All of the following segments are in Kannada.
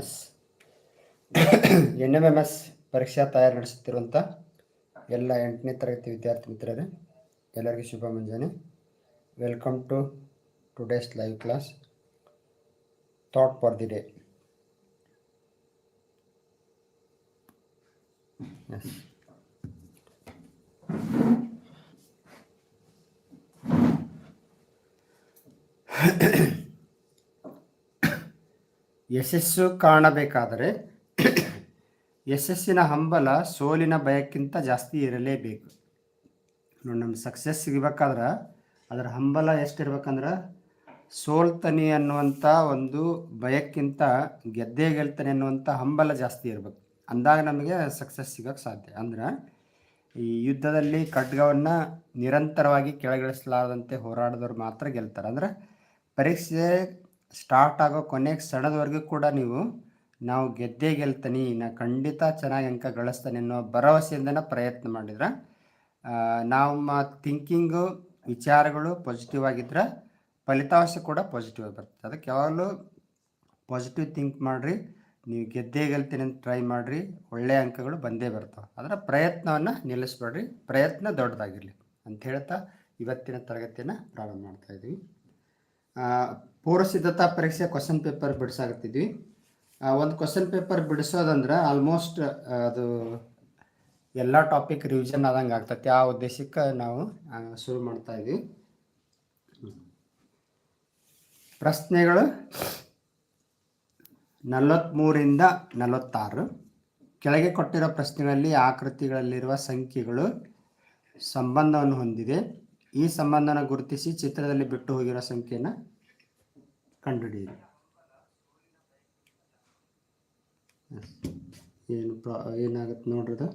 S N M M S ಪರೀಕ್ಷಾ ತಯಾರಿ ನಡೆಸುತ್ತಿರುವಂಥ ಎಲ್ಲ ಎಂಟನೇ ತರಗತಿ ವಿದ್ಯಾರ್ಥಿ ಮಿತ್ರರೇ, ಎಲ್ಲರಿಗೂ ಶುಭ ಮುಂಜಾನೆ. Welcome to today's live class thought for the day S ಯಶಸ್ಸು ಕಾಣಬೇಕಾದರೆ ಯಶಸ್ಸಿನ ಹಂಬಲ ಸೋಲಿನ ಭಯಕ್ಕಿಂತ ಜಾಸ್ತಿ ಇರಲೇಬೇಕು. ನೋಡಿ ನಮ್ಮ ಸಕ್ಸಸ್ ಸಿಗಬೇಕಾದ್ರೆ ಅದರ ಹಂಬಲ ಎಷ್ಟಿರ್ಬೇಕಂದ್ರೆ ಸೋಲ್ತನಿ ಅನ್ನುವಂಥ ಒಂದು ಭಯಕ್ಕಿಂತ ಗೆದ್ದೇ ಗೆಲ್ತಾನೆ ಅನ್ನುವಂಥ ಹಂಬಲ ಜಾಸ್ತಿ ಇರಬೇಕು. ಅಂದಾಗ ನಮಗೆ ಸಕ್ಸಸ್ ಸಿಗೋಕ್ಕೆ ಸಾಧ್ಯ. ಅಂದ್ರೆ ಈ ಯುದ್ಧದಲ್ಲಿ ಖಡ್ಗವನ್ನು ನಿರಂತರವಾಗಿ ಕೆಳಗಿಳಿಸಲಾರದಂತೆ ಹೋರಾಡಿದವ್ರು ಮಾತ್ರ ಗೆಲ್ತಾರೆ. ಅಂದ್ರೆ ಪರೀಕ್ಷೆ ಸ್ಟಾರ್ಟ್ ಆಗೋ ಕೊನೆಗೆ ಸಣದವರೆಗೂ ಕೂಡ ನೀವು ನಾವು ಗೆದ್ದೇ ಗೆಲ್ತೀನಿ ನಾ ಖಂಡಿತ ಚೆನ್ನಾಗಿ ಅಂಕ ಗಳಿಸ್ತಾನೆ ಅನ್ನೋ ಭರವಸೆಯಿಂದನೇ ಪ್ರಯತ್ನ ಮಾಡಿದ್ರೆ ನಮ್ಮ ಥಿಂಕಿಂಗು ವಿಚಾರಗಳು ಪಾಸಿಟಿವ್ ಆಗಿದ್ರೆ ಫಲಿತಾಂಶ ಕೂಡ ಪಾಸಿಟಿವ್ ಆಗಿ ಬರ್ತದೆ. ಅದಕ್ಕೆ ಯಾವಾಗಲೂ ಪಾಸಿಟಿವ್ ಥಿಂಕ್ ಮಾಡಿರಿ ನೀವು ಗೆದ್ದೇ ಗೆಲ್ತೀನಿ ಅಂತ ಟ್ರೈ ಮಾಡಿರಿ ಒಳ್ಳೆಯ ಅಂಕಗಳು ಬಂದೇ ಬರ್ತವೆ. ಅದರ ಪ್ರಯತ್ನವನ್ನು ನಿಲ್ಲಿಸ್ಬೇಡ್ರಿ ಪ್ರಯತ್ನ ದೊಡ್ಡದಾಗಿರಲಿ ಅಂತ ಹೇಳ್ತಾ ಇವತ್ತಿನ ತರಗತಿಯನ್ನು ಪ್ರಾರಂಭ ಮಾಡ್ತಾ ಇದ್ದೀವಿ ಆ, ಪೂರ್ವ ಸಿದ್ಧತಾ ಪರೀಕ್ಷೆ ಕ್ವಶನ್ ಪೇಪರ್ ಬಿಡಿಸಾಕತ್ತಿದ್ವಿ. ಒಂದು ಕ್ವಶನ್ ಪೇಪರ್ ಬಿಡಿಸೋದಂದ್ರೆ ಆಲ್ಮೋಸ್ಟ್ ಅದು ಎಲ್ಲ ಟಾಪಿಕ್ ರಿವಿಷನ್ ಆದಂಗೆ ಆಗ್ತೈತಿ. ಆ ಉದ್ದೇಶಕ್ಕೆ ನಾವು ಶುರು ಮಾಡ್ತಾ ಇದ್ವಿ ಪ್ರಶ್ನೆಗಳು ನಲವತ್ತ್ಮೂರಿಂದ ನಲವತ್ತಾರು. ಕೆಳಗೆ ಕೊಟ್ಟಿರೋ ಪ್ರಶ್ನೆಗಳಲ್ಲಿ ಆಕೃತಿಗಳಲ್ಲಿರುವ ಸಂಖ್ಯೆಗಳು ಸಂಬಂಧವನ್ನು ಹೊಂದಿದೆ. ಈ ಸಂಬಂಧನ ಗುರುತಿಸಿ ಚಿತ್ರದಲ್ಲಿ ಬಿಟ್ಟು ಹೋಗಿರೋ ಸಂಖ್ಯೆಯನ್ನು ಕಂಡುಹಿಡಿಯಿರಿ. ಏನು ಪ್ರಾ, ಏನಾಗುತ್ತೆ ನೋಡ್ರದು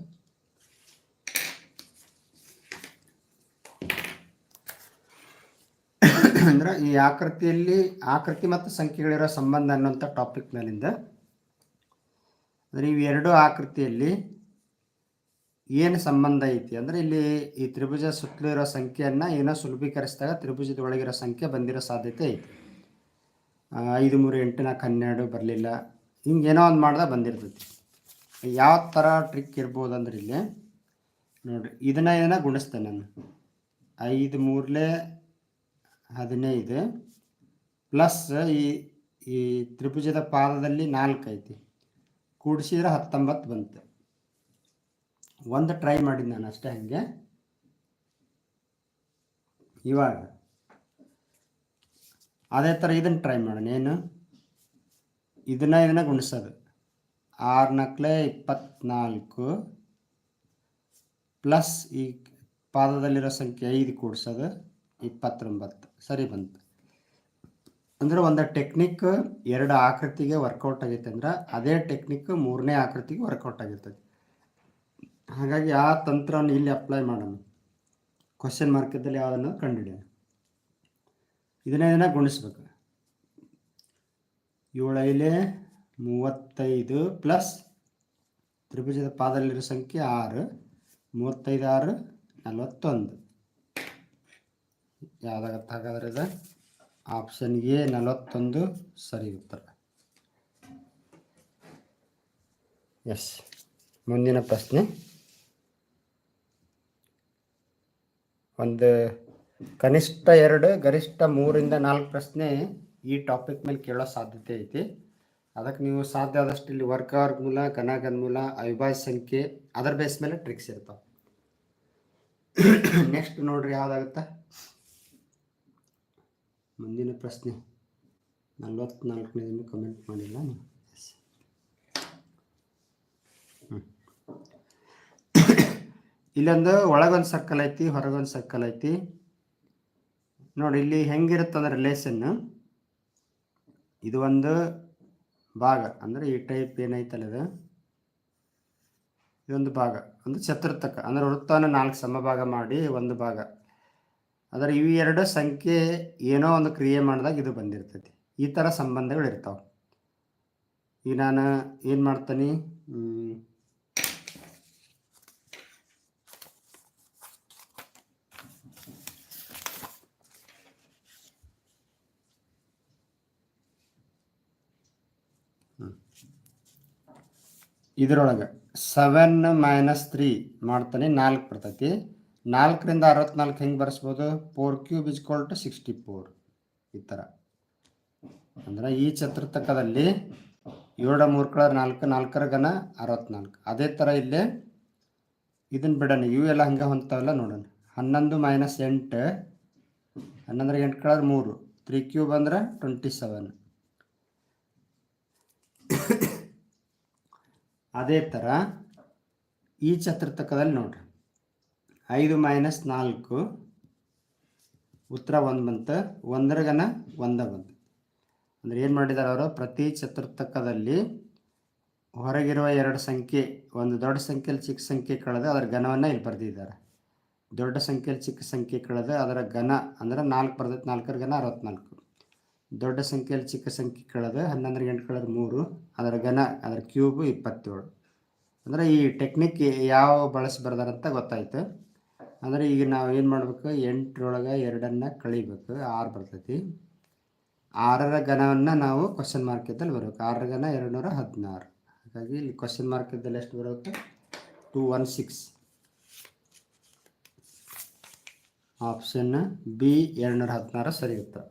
ಅಂದ್ರೆ ಈ ಆಕೃತಿಯಲ್ಲಿ, ಆಕೃತಿ ಮತ್ತು ಸಂಖ್ಯೆಗಳಿರೋ ಸಂಬಂಧ ಅನ್ನುವಂಥ ಟಾಪಿಕ್ ಮೇಲಿಂದ. ಅಂದ್ರೆ ಇವೆರಡು ಆಕೃತಿಯಲ್ಲಿ ಏನು ಸಂಬಂಧ ಐತಿ? ಅಂದ್ರೆ ಇಲ್ಲಿ ಈ ತ್ರಿಭುಜ ಸುತ್ತಲೂ ಇರೋ ಸಂಖ್ಯೆಯನ್ನ ಏನೋ ಸುಲಭೀಕರಿಸಿದಾಗ ತ್ರಿಭುಜದ ಒಳಗಿರೋ ಸಂಖ್ಯೆ ಬಂದಿರೋ ಸಾಧ್ಯತೆ ಐತಿ. ಐದು, ಮೂರು, ಎಂಟು ನಾಲ್ಕು ಹನ್ನೆರಡು ಬರಲಿಲ್ಲ. ಹಿಂಗೆ ಏನೋ ಒಂದು ಮಾಡ್ದೆ ಬಂದಿರ್ತೈತಿ. ಯಾವ ಥರ ಟ್ರಿಕ್ ಇರ್ಬೋದು ಅಂದ್ರೆ ಇಲ್ಲಿ, ನೋಡ್ರಿ, ಇದನ್ನ ಏನೋ ಗುಣಿಸ್ತೇನೆ ನಾನು. ಐದು ಮೂರಲೇ ಹದಿನೈದು ಪ್ಲಸ್ ಈ ಈ ತ್ರಿಭುಜದ ಪಾದದಲ್ಲಿ ನಾಲ್ಕು ಐತಿ. ಕೂಡಿಸಿದ್ರೆ ಹತ್ತೊಂಬತ್ತು ಬಂತು. ಒಂದು ಟ್ರೈ ಮಾಡಿದ್ದು ನಾನು ಅಷ್ಟೇ ಹಂಗೆ. ಇವಾಗ, ಅದೇ ಥರ ಇದನ್ನು ಟ್ರೈ ಮಾಡೋಣ. ಏನು? ಇದನ್ನ ಇದನ್ನ ಗುಣಿಸೋದು. ಆರು ನಾಲ್ಕಲೆ ಇಪ್ಪತ್ನಾಲ್ಕು ಪ್ಲಸ್ ಈ ಪಾದದಲ್ಲಿರೋ ಸಂಖ್ಯೆ ಐದು ಕೂಡಿಸೋದು ಇಪ್ಪತ್ತೊಂಬತ್ತು. ಸರಿ ಬಂತು. ಅಂದ್ರೆ ಒಂದು ಟೆಕ್ನಿಕ್ ಎರಡು ಆಕೃತಿಗೆ ವರ್ಕೌಟ್ ಆಗೈತೆ ಅಂದ್ರೆ ಅದೇ ಟೆಕ್ನಿಕ್ ಮೂರನೇ ಆಕೃತಿಗೆ ವರ್ಕೌಟ್ ಆಗಿರ್ತದೆ. ಹಾಗಾಗಿ ಆ ತಂತ್ರವನ್ನು ಇಲ್ಲಿ ಅಪ್ಲೈ ಮಾಡೋಣ. ಕ್ವಶನ್ ಮಾರ್ಕೆಟಲ್ಲಿ ಯಾವುದನ್ನು ಕಂಡುಹಿಡಿಯೋಣ. ಇದನ್ನೇ ಇದನ್ನು ಗುಣಿಸ್ಬೇಕು. ಏಳೈಲೆ ಮೂವತ್ತೈದು ಪ್ಲಸ್ ತ್ರಿಭುಜದ ಪಾದಲ್ಲಿರೋ ಸಂಖ್ಯೆ ಆರು, ಮೂವತ್ತೈದು ಆರು, ನಲವತ್ತೊಂದು. ಯಾವುದಾಗತ್ತೆ ಹಾಗಾದ್ರೆ ಇದು? ಆಪ್ಷನ್ ಎ ನಲವತ್ತೊಂದು ಸರಿ ಉತ್ತರ. ಎಸ್ ಮುಂದಿನ ಪ್ರಶ್ನೆ. ಒಂದು ಕನಿಷ್ಠ ಎರಡು, ಗರಿಷ್ಠ ಮೂರಿಂದ ನಾಲ್ಕು ಪ್ರಶ್ನೆ ಈ ಟಾಪಿಕ್ ಮೇಲೆ ಕೇಳೋ ಸಾಧ್ಯತೆ ಐತಿ. ಅದಕ್ಕೆ ನೀವು ಸಾಧ್ಯ ಆದಷ್ಟು ಇಲ್ಲಿ ವರ್ಗ ವರ್ಗಮೂಲ ಘನಗನ್ಮೂಲ ಅವಿಭಾಜ್ಯ ಸಂಖ್ಯೆ, ಅದರ ಬೇಸ್ ಮೇಲೆ ಟ್ರಿಕ್ಸ್ ಇರ್ತಾವೆ. ನೆಕ್ಸ್ಟ್ ನೋಡ್ರಿ ಯಾವ್ದಾಗುತ್ತ? ಮುಂದಿನ ಪ್ರಶ್ನೆ. ನಲ್ವತ್ನಾಲ್ಕನೇದನ್ನು ಕಮೆಂಟ್ ಮಾಡಿಲ್ಲ ನೀವು ಇಲ್ಲೊಂದು ಒಳಗೊಂದು ಸರ್ಕಲ್ ಐತಿ, ಹೊರಗೊಂದು ಸರ್ಕಲ್ ಐತಿ. ನೋಡಿ, ಇಲ್ಲಿ ಹೆಂಗಿರುತ್ತಂದ್ರೆ ರಿಲೇಷನ್ ಇದು ಒಂದು ಭಾಗ. ಅಂದರೆ ಈ ಟೈಪ್ ಏನೈತಲ್ಲ ಇದು? ಇದೊಂದು ಭಾಗ. ಒಂದು ಚತುರ್ಥಕ. ಅಂದರೆ ವೃತ್ತವನ್ನು ನಾಲ್ಕು ಸಮಭಾಗ ಮಾಡಿ ಒಂದು ಭಾಗ. ಆದರೆ ಇವು ಎರಡು ಸಂಖ್ಯೆ ಏನೋ ಒಂದು ಕ್ರಿಯೆ ಮಾಡಿದಾಗ ಇದು ಬಂದಿರ್ತೈತಿ. ಈ ಥರ ಸಂಬಂಧಗಳು ಇರ್ತಾವೆ. ಈಗ ನಾನು ಏನು ಮಾಡ್ತೀನಿ? ಇದರೊಳಗೆ ಸೆವೆನ್ ಮೈನಸ್ ತ್ರೀ ಮಾಡ್ತಾನೆ ನಾಲ್ಕು ಬರ್ತೈತಿ. ನಾಲ್ಕರಿಂದ ಅರವತ್ನಾಲ್ಕು ಹೆಂಗೆ ಬರೆಸ್ಬೋದು? Four cube is equal to sixty four ಈ ಥರ ಅಂದ್ರೆ ಈ ಚತುರ್ಥಕದಲ್ಲಿ ಏಳ ಮೂರು ಕಳರ್ ನಾಲ್ಕು, ನಾಲ್ಕರ ಘನ ಅರವತ್ನಾಲ್ಕು. ಅದೇ ಥರ ಇಲ್ಲಿ ಇದನ್ನ ಬಿಡೋಣ. ಇವು ಎಲ್ಲ ಹಂಗೆ ಹೊಂತಾವಲ್ಲ ನೋಡೋಣ. ಹನ್ನೊಂದು ಮೈನಸ್ ಎಂಟು. ಹನ್ನೊಂದರ ಎಂಟು ಕಳರ್ ಮೂರು. ತ್ರೀ ಕ್ಯೂಬ್ ಅಂದ್ರೆ ಟ್ವೆಂಟಿ ಸೆವೆನ್ ಅದೇ ಥರ ಈ ಚತುರ್ಥಕದಲ್ಲಿ ನೋಡ್ರಿ. ಐದು ಮೈನಸ್ ನಾಲ್ಕು, ಉತ್ತರ ಒಂದು ಬಂತು, ಒಂದರಗನ ಒಂದ ಬಂತು. ಅಂದ್ರೆ ಏನು ಮಾಡಿದ್ದಾರೆ ಅವರು? ಪ್ರತಿ ಚತುರ್ಥಕದಲ್ಲಿ ಹೊರಗಿರುವ ಎರಡು ಸಂಖ್ಯೆ, ಒಂದು ದೊಡ್ಡ ಸಂಖ್ಯೆಯಲ್ಲಿ ಚಿಕ್ಕ ಸಂಖ್ಯೆ ಕಳೆದು ಅದರ ಘನವನ್ನು ಇಲ್ಲಿ ಬರೆದಿದ್ದಾರೆ. ದೊಡ್ಡ ಸಂಖ್ಯೆಯಲ್ಲಿ ಚಿಕ್ಕ ಸಂಖ್ಯೆ ಕಳೆದು ಅದರ ಘನ ಅಂದ್ರೆ ನಾಲ್ಕು ಬರ್ತೈತೆ ನಾಲ್ಕರ ಘನ ಅರವತ್ನಾಲ್ಕು. ದೊಡ್ಡ ಸಂಖ್ಯೆಯಲ್ಲಿ ಚಿಕ್ಕ ಸಂಖ್ಯೆ ಕಳೆದು ಹನ್ನೊಂದರ ಗಂಟೆ ಕಳೆದು ಮೂರು, ಅದರ ಘನ, ಅದರ ಕ್ಯೂಬ್ ಇಪ್ಪತ್ತೇಳು. ಅಂದರೆ ಈ ಟೆಕ್ನಿಕ್ ಯಾವ ಬಳಸಿ ಬರ್ದಾರಂತ ಗೊತ್ತಾಯ್ತು. ಅಂದರೆ ಈಗ ನಾವು ಏನು ಮಾಡಬೇಕು, ಎಂಟರೊಳಗೆ ಎರಡನ್ನು ಕಳಿಬೇಕು, ಆರು ಬರ್ತೈತಿ. ಆರರ ಘನವನ್ನು ನಾವು ಕ್ವಶನ್ ಮಾರ್ಕ್ ಇದ್ದಲ್ಲಿ ಬರ್ಬೇಕು. ಆರರ ಘನ ಎರಡು ನೂರ ಹದಿನಾರು. ಹಾಗಾಗಿ ಇಲ್ಲಿ ಕ್ವಶನ್ ಮಾರ್ಕ್ ಇದ್ದಲ್ಲಿ ಎಷ್ಟು ಬರಬೇಕು? Two one six option B ಎರಡು ನೂರ ಹದಿನಾರು ಸರಿ ಉತ್ತರ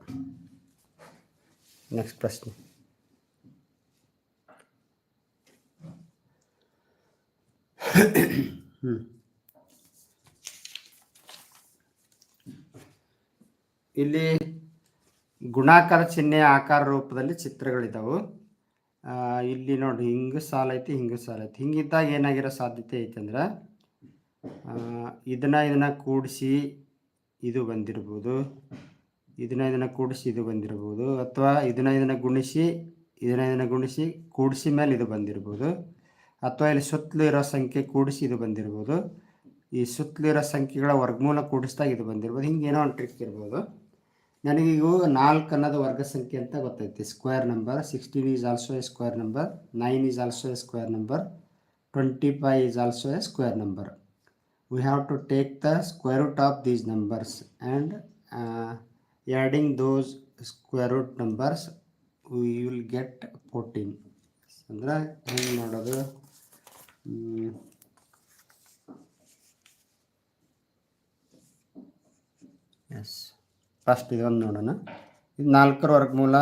ನೆಕ್ಸ್ಟ್ ಪ್ರಶ್ನೆ. ಇಲ್ಲಿ ಗುಣಾಕಾರ ಚಿಹ್ನೆ ಆಕಾರ ರೂಪದಲ್ಲಿ ಚಿತ್ರಗಳಿದ್ದಾವೆ ಇಲ್ಲಿ ನೋಡಿ, ಹಿಂಗೆ ಸಾಲ ಐತಿ, ಹಿಂಗೆ ಸಾಲ ಐತಿ. ಹಿಂಗಿದ್ದಾಗ ಏನಾಗಿರೋ ಸಾಧ್ಯತೆ ಐತಂದ್ರೆ ಇದನ್ನ ಇದನ್ನ ಕೂಡಿಸಿ ಇದು ಬಂದಿರ್ಬೋದು. ಇದನ್ನ ಇದನ್ನ ಕೂಡಿಸಿ ಇದು ಬಂದಿರ್ಬೋದು ಅಥವಾ ಇದನ್ನ ಇದನ್ನ ಗುಣಿಸಿ ಇದನ್ನ ಇದನ್ನ ಗುಣಿಸಿ ಕೂಡಿಸಿ ಮೇಲೆ ಇದು ಬಂದಿರ್ಬೋದು ಅಥವಾ ಇಲ್ಲಿ ಸುತ್ತಲೂ ಇರೋ ಸಂಖ್ಯೆ ಕೂಡಿಸಿ ಇದು ಬಂದಿರ್ಬೋದು ಈ ಸುತ್ತಲಿರೋ ಸಂಖ್ಯೆಗಳ ವರ್ಗಮೂಲ ಕೂಡಿಸಿದಾಗ ಇದು ಬಂದಿರ್ಬೋದು ಹಿಂಗೆ ಏನೋ ಒಂದು ಟ್ರಿಕ್ ಇರ್ಬೋದು. ನನಗೀಗ ನಾಲ್ಕು ಅನ್ನೋದು ವರ್ಗ ಸಂಖ್ಯೆ ಅಂತ ಗೊತ್ತೈತಿ. Square number sixteen is also a square number nine is also a square number twenty five is also a square number we have to take the square root of these numbers uh, adding those square root numbers, we will get 14 ಅಂದ್ರೆ ಹೆಂಗೆ ಮಾಡೋದು? ಎಸ್ ಫಸ್ಟ್ ಇದೊಂದು ನೋಡೋಣ. ಇದು ನಾಲ್ಕರ ವರ್ಗಮೂಲ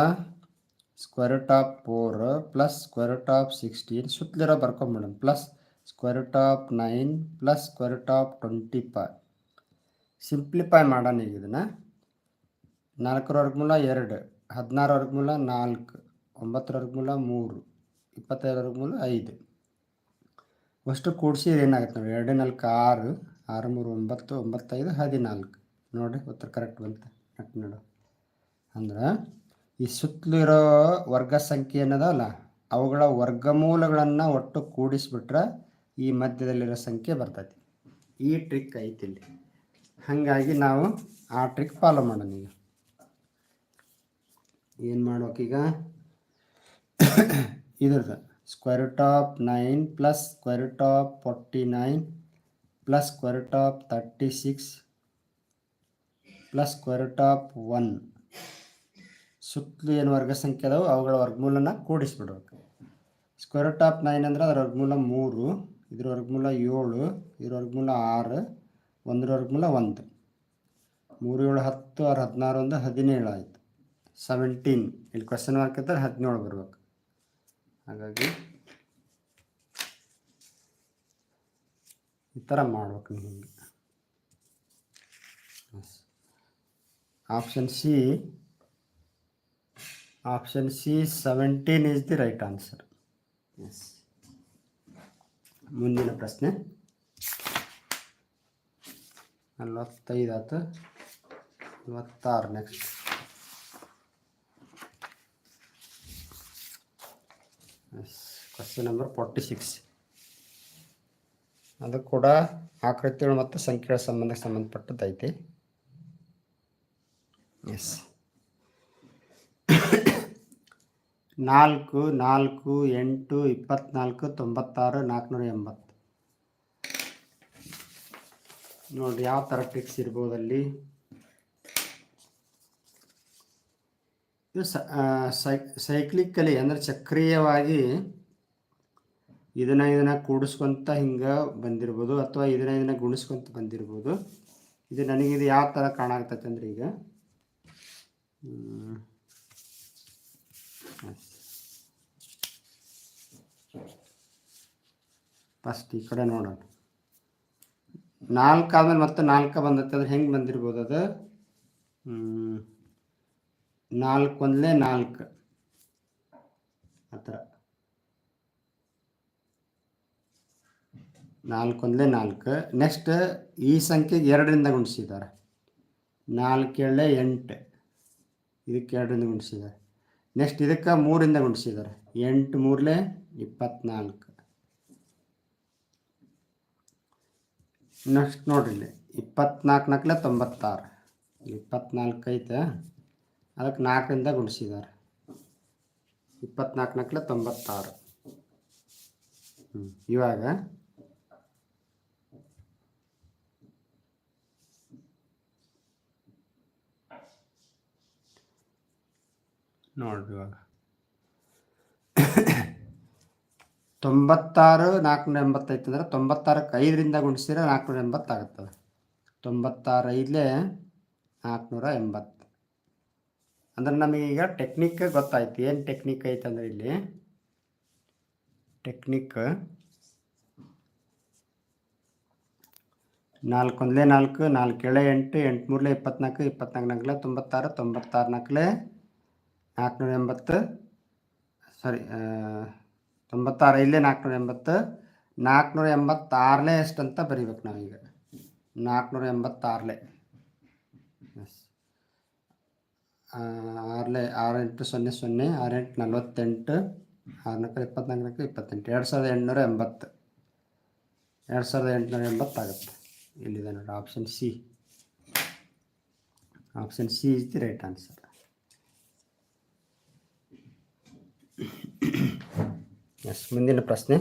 square root of four plus square root of sixteen ಸುತ್ತಲಿರೋ ಬರ್ಕೊಂಬಿಡೋಣ plus square root of nine plus square root of twenty five simplify ಮಾಡೋಣ ಈಗ ಇದನ್ನು. ನಾಲ್ಕರ ವರ್ಗಮೂಲ ಎರಡು ಹದಿನಾರು ವರ್ಗಮೂಲ ನಾಲ್ಕು ಒಂಬತ್ತರ ವರ್ಗಮೂಲ ಮೂರು ಇಪ್ಪತ್ತೈದರ ವರ್ಗಮೂಲ ಐದು. ಅಷ್ಟು ಕೂಡಿಸಿ ಏನಾಗುತ್ತೆ ನೋಡಿ ಎರಡು, ನಾಲ್ಕು, ಆರು ಆರು, ಮೂರು, ಒಂಬತ್ತು, ಒಂಬತ್ತೈದು, ಹದಿನಾಲ್ಕು. ನೋಡಿ ಉತ್ತರ ಕರೆಕ್ಟ್ ಬಂತು. ಕರೆಕ್ಟ್ ನೋಡು. ಅಂದ್ರೆ ಈ ಸುತ್ತಲೂ ಇರೋ ವರ್ಗ ಸಂಖ್ಯೆ ಏನದಲ್ಲ ಅವುಗಳ ವರ್ಗಮೂಲಗಳನ್ನು ಒಟ್ಟು ಕೂಡಿಸ್ಬಿಟ್ರೆ ಈ ಮಧ್ಯದಲ್ಲಿರೋ ಸಂಖ್ಯೆ ಬರ್ತೈತಿ. ಈ ಟ್ರಿಕ್ ಐತಿ ಇಲ್ಲಿ. ಹಾಗಾಗಿ ನಾವು ಆ ಟ್ರಿಕ್ ಫಾಲೋ ಮಾಡೋಣ ಈಗ. ಏನು ಮಾಡ್ಬೇಕೀಗ ಇದ್ರದ್ದು square root of nine plus square root of forty nine plus square root of thirty six plus square root of one ಸುತ್ತಲೂ ಏನು ವರ್ಗ ಸಂಖ್ಯೆ ಅದಾವೆ? ಅವುಗಳ ವರ್ಗಮೂಲನ ಕೂಡಿಸ್ಬಿಡ್ಬೇಕು. ಸ್ಕ್ವೇರ್ ರೂಟ್ ಆಫ್ ನೈನ್ ಅಂದ್ರೆ ಅದರ ವರ್ಗಮೂಲ ಮೂರು, ಇದ್ರ ವರ್ಗಮೂಲ ಏಳು, ಇದ್ರ ವರ್ಗಮೂಲ ಆರು, ಒಂದರ ವರ್ಗಮೂಲ ಒಂದು. ಮೂರು ಏಳು ಹತ್ತು ಆರು ಹದಿನಾರು ಒಂದು ಹದಿನೇಳು ಆಯಿತು. ಸೆವೆಂಟೀನ್ ಇಲ್ಲಿ ಕ್ವೆಶನ್ ಮಾರ್ಕ್ ಇದ್ದರೆ ಹದಿನೇಳು ಬರ್ಬೇಕು. ಹಾಗಾಗಿ ಈ ಥರ ಮಾಡ್ಬೇಕು ನೀವು ಹಿಂಗೆ. Option C option C seventeen is the right answer yes ಮುಂದಿನ ಪ್ರಶ್ನೆ. ನಲ್ವತ್ತೈದು ಆಯ್ತು ನಲವತ್ತಾರು. Next question number forty six ಅದು ಕೂಡ ಆಕೃತಿಗಳು ಮತ್ತು ಸಂಖ್ಯೆಗಳ ಸಂಬಂಧಕ್ಕೆ ಸಂಬಂಧಪಟ್ಟದ್ದೈತಿ. ಎಸ್ ನಾಲ್ಕು ನಾಲ್ಕು, ಎಂಟು, ಇಪ್ಪತ್ನಾಲ್ಕು, ತೊಂಬತ್ತಾರು, ನಾಲ್ಕುನೂರ ಎಂಬತ್ತು. ನೋಡಿ ಯಾವ ಥರ ಟ್ರಿಕ್ಸ್ ಇರ್ಬೋದಲ್ಲಿ ಇದು ಸೈಕ್ಲಿಕಲಿ ಅಂದರೆ ಚಕ್ರೀಯವಾಗಿ ಇದನ್ನ ಇದನ್ನ ಕೂಡಿಸ್ಕೊಂತ ಹಿಂಗೆ ಬಂದಿರ್ಬೋದು ಅಥವಾ ಇದನ್ನ ಇದನ್ನ ಗುಣಿಸ್ಕೊಂತ ಬಂದಿರ್ಬೋದು. ಇದು ನನಗೆ ಇದು ಯಾವ ಥರ ಕಾಣಾಗ್ತೈತೆ ಅಂದ್ರೆ ಈಗ ಫಸ್ಟ್ ಈ ಕಡೆ ನೋಡೋಣ. ನಾಲ್ಕು ಆದ್ಮೇಲೆ ಮತ್ತೆ ನಾಲ್ಕು ಬಂದತ್ತೆ ಅಂದ್ರೆ ಹೆಂಗೆ ಬಂದಿರ್ಬೋದು ಅದು. ನಾಲ್ಕು ಒಂದಲೇ ನಾಲ್ಕು. ಆ ಥರ ನಾಲ್ಕು ಒಂದಲೇ ನಾಲ್ಕು. ನೆಕ್ಸ್ಟ್ ಈ ಸಂಖ್ಯೆಗೆ ಎರಡರಿಂದ ಗುಣಿಸಿದ್ದಾರೆ. ನಾಲ್ಕು ಏಳೆ ಎಂಟು. ಇದಕ್ಕೆ ಎರಡರಿಂದ ಗುಣಿಸಿದ್ದಾರೆ. ನೆಕ್ಸ್ಟ್ ಇದಕ್ಕೆ ಮೂರಿಂದ ಗುಣಿಸಿದ್ದಾರೆ. ಎಂಟು ಮೂರಲೇ ಇಪ್ಪತ್ನಾಲ್ಕು. ನೆಕ್ಸ್ಟ್ ನೋಡ್ರಿ ಇಪ್ಪತ್ನಾಲ್ಕು ನಾಲ್ಕಲೆ ತೊಂಬತ್ತಾರು. ಇಪ್ಪತ್ನಾಲ್ಕು ಐತೆ. ಅದಕ್ಕೆ ನಾಲ್ಕರಿಂದ ಗುಣಿಸಿದ್ದಾರೆ. ಇಪ್ಪತ್ನಾಲ್ಕು ನಾಲ್ಕಲೆ ತೊಂಬತ್ತಾರು. ಹ್ಞೂ ಇವಾಗ ನೋಡ್ರಿ ಇವಾಗ. ತೊಂಬತ್ತಾರು ನಾಲ್ಕುನೂರ ಎಂಬತ್ತೈತೆ ಅಂದ್ರೆ ತೊಂಬತ್ತಾರಕ್ಕೆ ಐದರಿಂದ ಗುಣಿಸಿದ್ರೆ ನಾಲ್ಕುನೂರ ಎಂಬತ್ತಾಗುತ್ತದೆ ತೊಂಬತ್ತಾರು ಐದಲೇ ನಾಲ್ಕುನೂರ ಎಂಬತ್ತು. ಅಂದ್ರೆ ನಮಗೀಗ ಟೆಕ್ನಿಕ್ ಗೊತ್ತಾಯ್ತು. ಏನು ಟೆಕ್ನಿಕ್ ಐತಂದ್ರೆ ಇಲ್ಲಿ ಟೆಕ್ನಿಕ್ ನಾಲ್ಕು ಒಂದಲೇ ನಾಲ್ಕು ನಾಲ್ಕು ಏಳೆ ಎಂಟು ಎಂಟು ಮೂರಲೆ ಇಪ್ಪತ್ನಾಲ್ಕು ಇಪ್ಪತ್ನಾಲ್ಕು ನಾಲ್ಕಲೆ ತೊಂಬತ್ತಾರು ತೊಂಬತ್ತಾರು ನಾಲ್ಕಲೆ ನಾಲ್ಕುನೂರ ಎಂಬತ್ತು ಸಾರಿ ತೊಂಬತ್ತಾರು ಇಲ್ಲೇ ನಾಲ್ಕುನೂರ ಎಂಬತ್ತು, ನಾಲ್ಕುನೂರ ಎಂಬತ್ತಾರಲೇ ಎಷ್ಟು ಅಂತ ಬರಿಬೇಕು ನಾವೀಗ. ನಾಲ್ಕುನೂರ ಎಂಬತ್ತಾರಲೆ. ಎಸ್ ಆರಲೇ ಆರು ಎಂಟು ಸೊನ್ನೆ ಸೊನ್ನೆ ಆರು ಎಂಟು ನಲ್ವತ್ತೆಂಟು ಆರು ನಾಲ್ಕು ಇಪ್ಪತ್ನಾಲ್ಕು ನಾಲ್ಕು ಇಪ್ಪತ್ತೆಂಟು, ಎರಡು ಸಾವಿರದ ಎಂಟುನೂರ ಎಂಬತ್ತು. ಎರಡು ಸಾವಿರದ ಎಂಟುನೂರ ಎಂಬತ್ತಾಗುತ್ತೆ. ಇಲ್ಲಿದೆ ನೋಡಿ option C option C is the right answer yes ಮುಂದಿನ ಪ್ರಶ್ನೆ.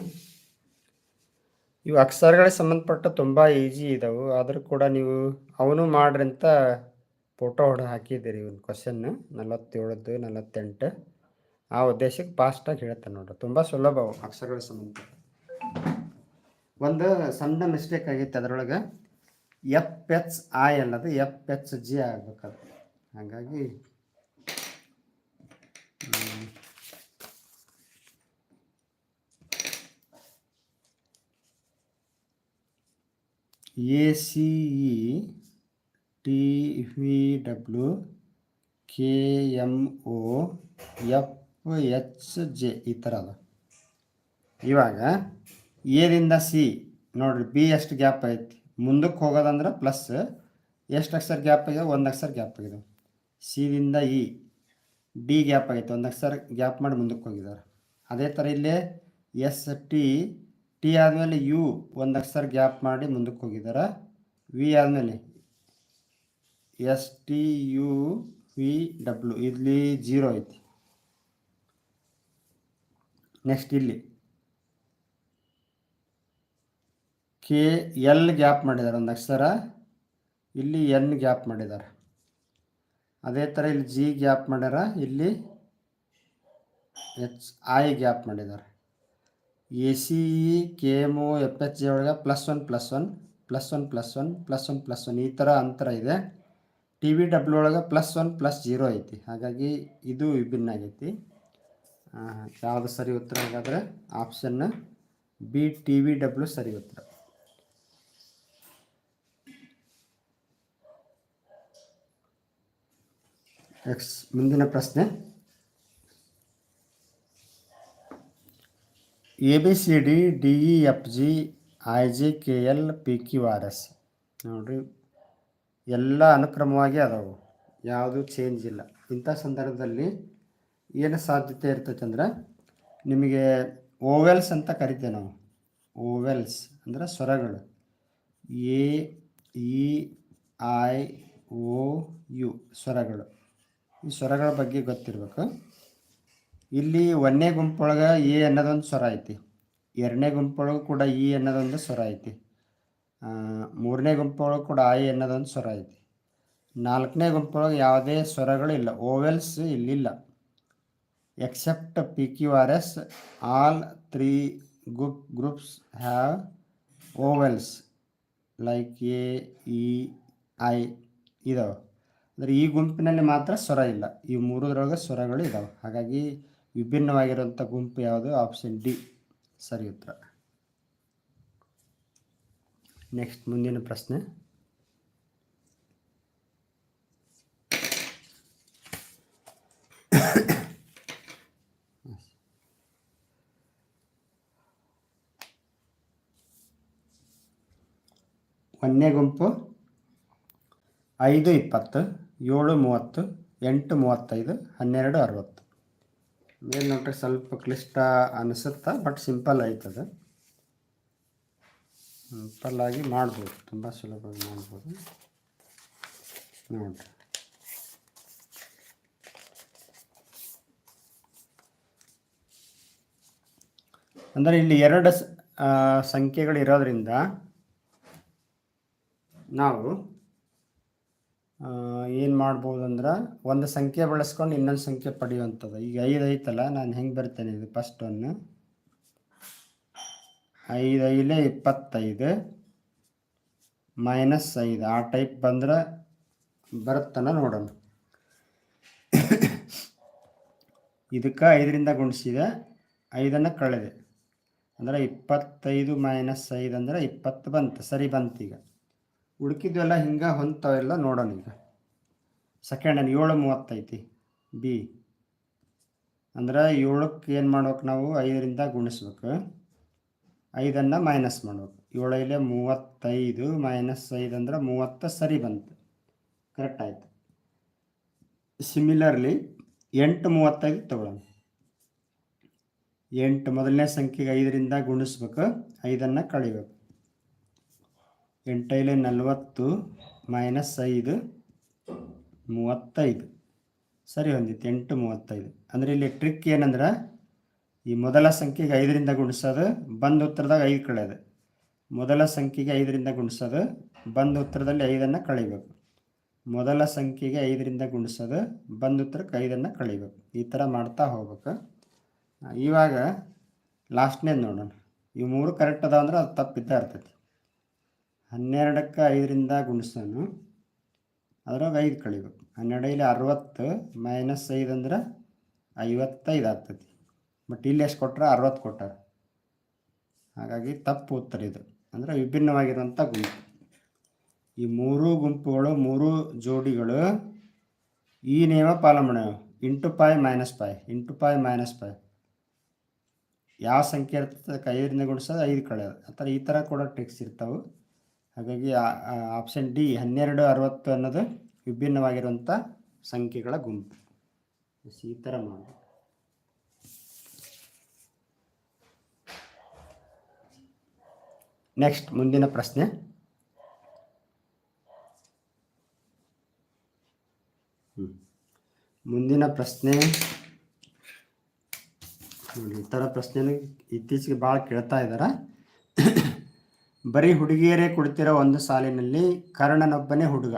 ಇವು ಅಕ್ಷರಗಳಿಗೆ ಸಂಬಂಧಪಟ್ಟ ತುಂಬ ಈಜಿ ಇದಾವೆ. ಆದರೂ ಕೂಡ ನೀವು ಅವನು ಮಾಡ್ರಿ ಅಂತ ಫೋಟೋ ಹೊಡೆದು ಹಾಕಿದ್ದೀರಿ ಒಂದು ಕ್ವಶನ್ ನಲವತ್ತೇಳದ್ದು, ನಲವತ್ತೆಂಟು. ಆ ಉದ್ದೇಶಕ್ಕೆ ಫಾಸ್ಟಾಗಿ ಹೇಳ್ತಾನೆ ನೋಡ್ರಿ. ತುಂಬ ಸುಲಭ ಅಕ್ಷರಗಳ ಸಂಬಂಧ. ಒಂದು ಸಣ್ಣ ಮಿಸ್ಟೇಕ್ ಆಗೈತೆ ಅದರೊಳಗೆ. ಎಫ್ ಎಚ್ ಐ ಅನ್ನೋದು ಎಫ್ ಎಚ್ ಜಿ ಆಗ್ಬೇಕದು. ಹಾಗಾಗಿ A C E T V W K M O F H J ಈ ಥರ ಅದ. ಇವಾಗ ಎದಿಂದ ಸಿ ನೋಡಿರಿ ಬಿ ಎಷ್ಟು ಗ್ಯಾಪ್ ಐತಿ? ಮುಂದಕ್ಕೆ ಹೋಗೋದಂದ್ರೆ ಪ್ಲಸ್ ಎಷ್ಟು ಅಕ್ಷರ ಗ್ಯಾಪ್ ಆಗಿದೆ ಒಂದು ಅಕ್ಷರ ಗ್ಯಾಪ್ ಆಗಿದೆ ಸಿದಿಂದ ಇ, ಡಿ ಗ್ಯಾಪ್ ಆಗೈತೆ. ಒಂದು ಅಕ್ಷರ ಗ್ಯಾಪ್ ಮಾಡಿ ಮುಂದಕ್ಕೆ ಹೋಗಿದ್ದಾರೆ. ಅದೇ ಥರ ಇಲ್ಲೇ ಎಸ್ ಟಿ ಟಿ ಆದಮೇಲೆ ಯು ಒಂದು ಅಕ್ಷರ ಗ್ಯಾಪ್ ಮಾಡಿ ಮುಂದಕ್ಕೆ ಹೋಗಿದ್ದಾರೆ. ವಿ ಆದಮೇಲೆ S T U V W ಇಲ್ಲಿ ಜೀರೋ ಐತಿ. ನೆಕ್ಸ್ಟ್ ಇಲ್ಲಿ. ಕೆ ಎಲ್ ಗ್ಯಾಪ್ ಮಾಡಿದ್ದಾರೆ ಒಂದು ಅಕ್ಷರ. ಇಲ್ಲಿ ಎನ್ ಗ್ಯಾಪ್ ಮಾಡಿದ್ದಾರೆ ಅದೇ ಥರ ಇಲ್ಲಿ ಜಿ ಗ್ಯಾಪ್ ಮಾಡ್ಯಾರ. ಇಲ್ಲಿ ಎಚ್ ಐ ಗ್ಯಾಪ್ ಮಾಡಿದ್ದಾರೆ A C E K M O F H G ಒಳಗೆ plus one plus one plus one plus one plus one plus one ಈ ಥರ ಅಂತರ ಇದೆ. ಟಿ ವಿ ಡಬ್ಲ್ಯೂ ಒಳಗೆ ಪ್ಲಸ್ ಒನ್ ಪ್ಲಸ್ ಜೀರೋ ಐತಿ. ಹಾಗಾಗಿ ಇದು ವಿಭಿನ್ನ ಆಗೈತಿ. ಯಾವುದು ಸರಿ ಉತ್ತರ ಹಾಗಾದರೆ option B T V W ಸರಿ ಉತ್ತರ. ಎಕ್ಸ್ ಮುಂದಿನ ಪ್ರಶ್ನೆ. A B C D D E F G I G K L P Q R S ನೋಡಿರಿ. ಎಲ್ಲ ಅನುಕ್ರಮವಾಗಿ ಅದಾವು. ಯಾವುದು ಚೇಂಜ್ ಇಲ್ಲ. ಇಂಥ ಸಂದರ್ಭದಲ್ಲಿ ಏನು ಸಾಧ್ಯತೆ ಇರ್ತೈತೆ ಅಂದ್ರೆ ನಿಮಗೆ ಓವೆಲ್ಸ್ ಅಂತ ಕರಿತೇವೆ ನಾವು. ಓವೆಲ್ಸ್ ಅಂದರೆ ಸ್ವರಗಳು. A, E, I, O, U ಸ್ವರಗಳು. ಈ ಸ್ವರಗಳ ಬಗ್ಗೆ ಗೊತ್ತಿರಬೇಕು. ಇಲ್ಲಿ ಒಂದನೇ ಗುಂಪೊಳಗೆ ಎ ಅನ್ನೋದೊಂದು ಸ್ವರ ಐತಿ. ಎರಡನೇ ಗುಂಪೊಳಗೆ ಕೂಡ ಇ ಅನ್ನೋದೊಂದು ಸ್ವರ ಐತಿ. ಮೂರನೇ ಗುಂಪೊಳಗೆ ಕೂಡ ಐ ಅನ್ನೋದೊಂದು ಸ್ವರ ಐತಿ. ನಾಲ್ಕನೇ ಗುಂಪೊಳಗೆ ಯಾವುದೇ ಸ್ವರಗಳು ಇಲ್ಲ, ಓವೆಲ್ಸ್ ಇಲ್ಲಿಲ್ಲ. Except P Q R S all three group groups have vowels like A E I ಇದಾವೆ. ಅಂದರೆ ಈ ಗುಂಪಿನಲ್ಲಿ ಮಾತ್ರ ಸ್ವರ ಇಲ್ಲ, ಈ ಮೂರರೊಳಗೆ ಸ್ವರಗಳು ಇದಾವೆ. ಹಾಗಾಗಿ ವಿಭಿನ್ನವಾಗಿರುವಂಥ ಗುಂಪು ಯಾವುದು? ಆಪ್ಷನ್ ಡಿ ಸರಿ ಉತ್ತರ. ನೆಕ್ಸ್ಟ್ ಮುಂದಿನ ಪ್ರಶ್ನೆ. ಒಂದನೇ ಗುಂಪು, ಐದು ಇಪ್ಪತ್ತು, ಏಳು ಮೂವತ್ತು, ಎಂಟು ಮೂವತ್ತೈದು, ಹನ್ನೆರಡು ಅರವತ್ತು. ಮೇಲೆ ನೋಡ್ರಿ ಸ್ವಲ್ಪ ಕ್ಲಿಷ್ಟ ಅನಿಸುತ್ತಾ, ಬಟ್ ಸಿಂಪಲ್ ಆಯ್ತದ. ಸಿಂಪಲ್ ಆಗಿ ಮಾಡ್ಬೋದು, ತುಂಬ ಸುಲಭವಾಗಿ ಮಾಡ್ಬೋದು. ನೋಡಿರಿ. ಅಂದರೆ ಇಲ್ಲಿ ಎರಡು ಸಂಖ್ಯೆಗಳು ಇರೋದ್ರಿಂದ ನಾವು ಏನು ಮಾಡ್ಬೋದು ಅಂದ್ರೆ ಒಂದು ಸಂಖ್ಯೆ ಬಳಸ್ಕೊಂಡು ಇನ್ನೊಂದು ಸಂಖ್ಯೆ ಪಡೆಯುವಂಥದ್ದು. ಈಗ ಐದು ಐತಲ್ಲ, ನಾನು ಹೆಂಗೆ ಬರ್ತೇನೆ ಇದು ಫಸ್ಟ್ ಒನ್ನು ಐದು ಐಲೇ ಇಪ್ಪತ್ತೈದು ಮೈನಸ್ ಐದು. ಆ ಟೈಪ್ ಬಂದ್ರೆ ಬರುತ್ತನ ನೋಡೋಣ. ಇದಕ್ಕೆ ಐದರಿಂದ ಗುಣಿಸಿದೆ, ಐದನ್ನು ಕಳೆದೆ. ಅಂದರೆ ಇಪ್ಪತ್ತೈದು ಮೈನಸ್ ಐದು ಅಂದರೆ ಇಪ್ಪತ್ತು ಬಂತು, ಸರಿ ಬಂತು ಈಗ. ಉಳ್ಕಿದ್ವೆಲ್ಲ ಹಿಂಗೆ ಹೊಂತವೆಲ್ಲ ನೋಡೋಣ ಈಗ. ಸೆಕೆಂಡ್ ಏನು, ಏಳು ಮೂವತ್ತೈತಿ ಬಿ ಅಂದ್ರೆ ಏಳಕ್ಕೆ ಏನು ಮಾಡ್ಬೇಕು ನಾವು? ಐದರಿಂದ ಗುಣಿಸ್ಬೇಕು. ಐದನ್ನು ಮೈನಸ್ ಮಾಡಬೇಕು. ಏಳೈಲೆ ಮೂವತ್ತೈದು ಮೈನಸ್ ಐದು ಅಂದ್ರೆ ಮೂವತ್ತು ಸರಿ ಬಂತು. ಕರೆಕ್ಟ್ ಆಯಿತು. ಸಿಮಿಲರ್ಲಿ ಎಂಟು ಮೂವತ್ತೈದು ತಗೊಳ್ಳೋಣ. ಎಂಟು ಮೊದಲನೇ ಸಂಖ್ಯೆಗೆ ಐದರಿಂದ ಗುಣಿಸ್ಬೇಕು. ಐದನ್ನು ಕಳಿಬೇಕು. ಎಂಟೈಲೆ ನಲವತ್ತು ಮೈನಸ್ ಐದು, ಮೂವತ್ತೈದು. ಸರಿ ಹೊಂದಿತ್ತು. ಎಂಟು ಮೂವತ್ತೈದು. ಅಂದರೆ ಇಲ್ಲಿ ಟ್ರಿಕ್ ಏನಂದ್ರೆ ಈ ಮೊದಲ ಸಂಖ್ಯೆಗೆ ಐದರಿಂದ ಗುಣಿಸೋದು, ಬಂದ ಉತ್ತರದಾಗ ಐದು ಕಳೆಯೋದು. ಮೊದಲ ಸಂಖ್ಯೆಗೆ ಐದರಿಂದ ಗುಣಿಸೋದು, ಬಂದ ಉತ್ತರದಲ್ಲಿ ಐದನ್ನು ಕಳಿಬೇಕು ಮೊದಲ ಸಂಖ್ಯೆಗೆ ಐದರಿಂದ ಗುಣಿಸೋದು, ಬಂದ ಉತ್ತರಕ್ಕೆ ಐದನ್ನು ಕಳಿಬೇಕು ಈ ಥರ ಮಾಡ್ತಾ ಹೋಗ್ಬೇಕು. ಇವಾಗ ಲಾಸ್ಟ್ನೇದು ನೋಡೋಣ. ಇವು ಮೂರು ಕರೆಕ್ಟ್ ಅದಾವ ಅಂದ್ರೆ ಅದು ತಪ್ಪಿದ್ದ ಇರ್ತೈತಿ. ಹನ್ನೆರಡಕ್ಕೆ ಐದರಿಂದ ಗುಣಿಸೋನು, ಅದ್ರಾಗ ಐದು ಕಳಿಬೇಕು ಹನ್ನೆರಡು ಇಲ್ಲಿ ಅರವತ್ತು ಮೈನಸ್ ಐದು ಅಂದ್ರೆ ಐವತ್ತೈದು ಆಗ್ತೈತಿ. ಬಟ್ ಇಲ್ಲಿ ಎಷ್ಟು ಕೊಟ್ಟರೆ ಅರವತ್ತು ಕೊಟ್ಟಾರ. ಹಾಗಾಗಿ ತಪ್ಪು ಉತ್ತರ ಇದು. ಅಂದರೆ ವಿಭಿನ್ನವಾಗಿರುವಂಥ ಗುಂಪು. ಈ ಮೂರು ಗುಂಪುಗಳು, ಮೂರು ಜೋಡಿಗಳು ಈ ನಿಯಮ ಪಾಲನೆ into pi minus pi into pi minus pi ಯಾವ ಸಂಖ್ಯೆ ಇರ್ತದೆ? ಐದರಿಂದ ಗುಣಿಸೋದು ಐದು ಕಳೆಯೋದು ಆ ಥರ ಈ ಥರ ಕೂಡ ಟ್ರಿಕ್ಸ್ ಇರ್ತಾವೆ. ಹಾಗಾಗಿ ಆಪ್ಷನ್ ಡಿ ಹನ್ನೆರಡು, ಅರವತ್ತು ಅನ್ನೋದು ವಿಭಿನ್ನವಾಗಿರುವಂಥ ಸಂಖ್ಯೆಗಳ ಗುಂಪು. ಈ ಥರ ಮಾಡಿ ನೆಕ್ಸ್ಟ್ ಮುಂದಿನ ಪ್ರಶ್ನೆ. ಮುಂದಿನ ಪ್ರಶ್ನೆ. ಈ ಥರ ಪ್ರಶ್ನೆನ ಇತ್ತೀಚೆಗೆ ಭಾಳ ಕೇಳ್ತಾ ಇದ್ದಾರೆ ಬರೀ ಹುಡುಗಿಯರೇ ಕುಳಿತಿರೋ ಒಂದು ಸಾಲಿನಲ್ಲಿ ಕರ್ಣನೊಬ್ಬನೇ ಹುಡುಗ.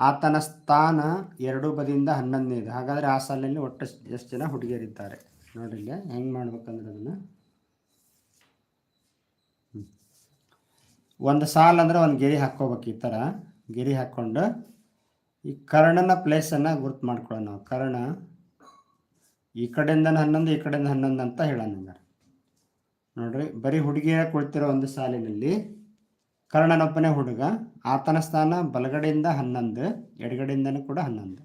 ಆತನ ಸ್ಥಾನ ಎರಡು ಬದಿಯಿಂದ ಹನ್ನೊಂದನೇದು. ಹಾಗಾದರೆ ಆ ಸಾಲಿನಲ್ಲಿ ಒಟ್ಟು ಎಷ್ಟು ಜನ ಹುಡುಗಿಯರಿದ್ದಾರೆ? ನೋಡಿಲ್ಲ ಹೆಂಗೆ ಮಾಡ್ಬೇಕಂದ್ರೆ ಅದನ್ನು. ಒಂದು ಸಾಲು ಅಂದ್ರೆ ಒಂದು ಗೆರೆ ಹಾಕ್ಕೋಬೇಕು ಈ ಥರ ಗೆರೆ ಹಾಕ್ಕೊಂಡು ಈ ಕರ್ಣನ ಪ್ಲೇಸನ್ನು ಗುರುತು ಮಾಡ್ಕೊಳ್ಳೋಣ ನಾವು. ಕರ್ಣ ಈ ಕಡೆಯಿಂದ ಹನ್ನೊಂದು, ಈ ಕಡೆಯಿಂದ ಹನ್ನೊಂದು ಅಂತ ಹೇಳೋಣ ಹಂಗಾರೆ ನೋಡ್ರಿ, ಬರೀ ಹುಡುಗಿಯ ಕುಳಿತಿರೋ ಒಂದು ಸಾಲಿನಲ್ಲಿ ಕರ್ಣನೊಬ್ಬನೇ ಹುಡುಗ, ಆತನ ಸ್ಥಾನ ಬಲಗಡೆಯಿಂದ ಹನ್ನೊಂದು, ಎಡಗಡೆಯಿಂದನೂ ಕೂಡ ಹನ್ನೊಂದು.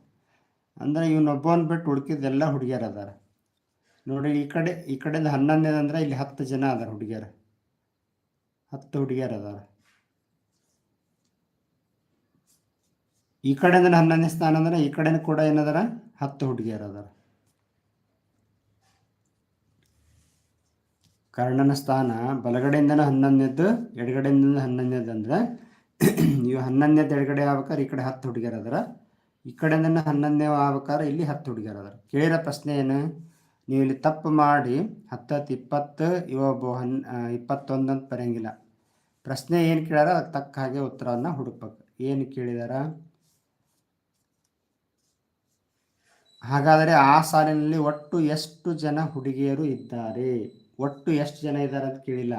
ಅಂದರೆ ಇವನೊಬ್ಬನ ಬಿಟ್ಟು ಹುಡುಕಿದ್ದೆಲ್ಲ ಹುಡುಗಿಯರು ಅದಾರ. ನೋಡಿ ಈ ಕಡೆ, ಈ ಕಡೆಯಿಂದ ಹನ್ನೊಂದು ಅಂದ್ರೆ ಇಲ್ಲಿ ಹತ್ತು ಜನ ಅದಾರ ಹುಡುಗಿಯರು. ಹತ್ತು ಹುಡುಗಿಯರು ಅದಾರ. ಈ ಕಡೆಯಿಂದ ಹನ್ನೊಂದನೇ ಸ್ಥಾನ ಅಂದ್ರೆ ಈ ಕಡೆ ಕೂಡ ಏನದಾರ ಹತ್ತು ಹುಡುಗಿಯರು ಅದಾರ. ಕರ್ಣನ ಸ್ಥಾನ ಬಲಗಡೆಯಿಂದನೂ ಹನ್ನೊಂದನೇದ್ದು ಎಡಗಡೆಯಿಂದ ಹನ್ನೊಂದನೇದು ಅಂದ್ರೆ ಇವು ಹನ್ನೊಂದನೇದು ಎಡಗಡೆ ಆಗ್ಬೇಕಾದ್ರೆ ಈ ಕಡೆ ಹತ್ತು ಹುಡುಗಿಯರು ಅದಾರ. ಈ ಕಡೆಯಿಂದ ಹನ್ನೊಂದನೇ ಆಗ್ಬೇಕಾದ್ರೆ ಇಲ್ಲಿ ಹತ್ತು ಹುಡುಗಿಯರು ಅದಾರ. ಕೇಳಿರೋ ಪ್ರಶ್ನೆ ಏನು? ನೀವು ಇಲ್ಲಿ ತಪ್ಪು ಮಾಡಿ ಹತ್ತತ್ತು ಇಪ್ಪತ್ತು ಇವೊಬ್ಬ ಹನ್ ಆ, ಇಪ್ಪತ್ತೊಂದು ಅಂತ ಬರೆಯಂಗಿಲ್ಲ. ಪ್ರಶ್ನೆ ಏನು ಕೇಳ್ಯಾರ ಅದಕ್ಕೆ ತಕ್ಕ ಹಾಗೆ ಉತ್ತರವನ್ನು ಹುಡುಕ್ಬೇಕು. ಏನು ಕೇಳಿದಾರ? ಹಾಗಾದರೆ ಆ ಸಾಲಿನಲ್ಲಿ ಒಟ್ಟು ಎಷ್ಟು ಜನ ಹುಡುಗಿಯರು ಇದ್ದಾರೆ? ಒಟ್ಟು ಎಷ್ಟು ಜನ ಇದ್ದಾರೆ ಅಂತ ಕೇಳಿಲ್ಲ.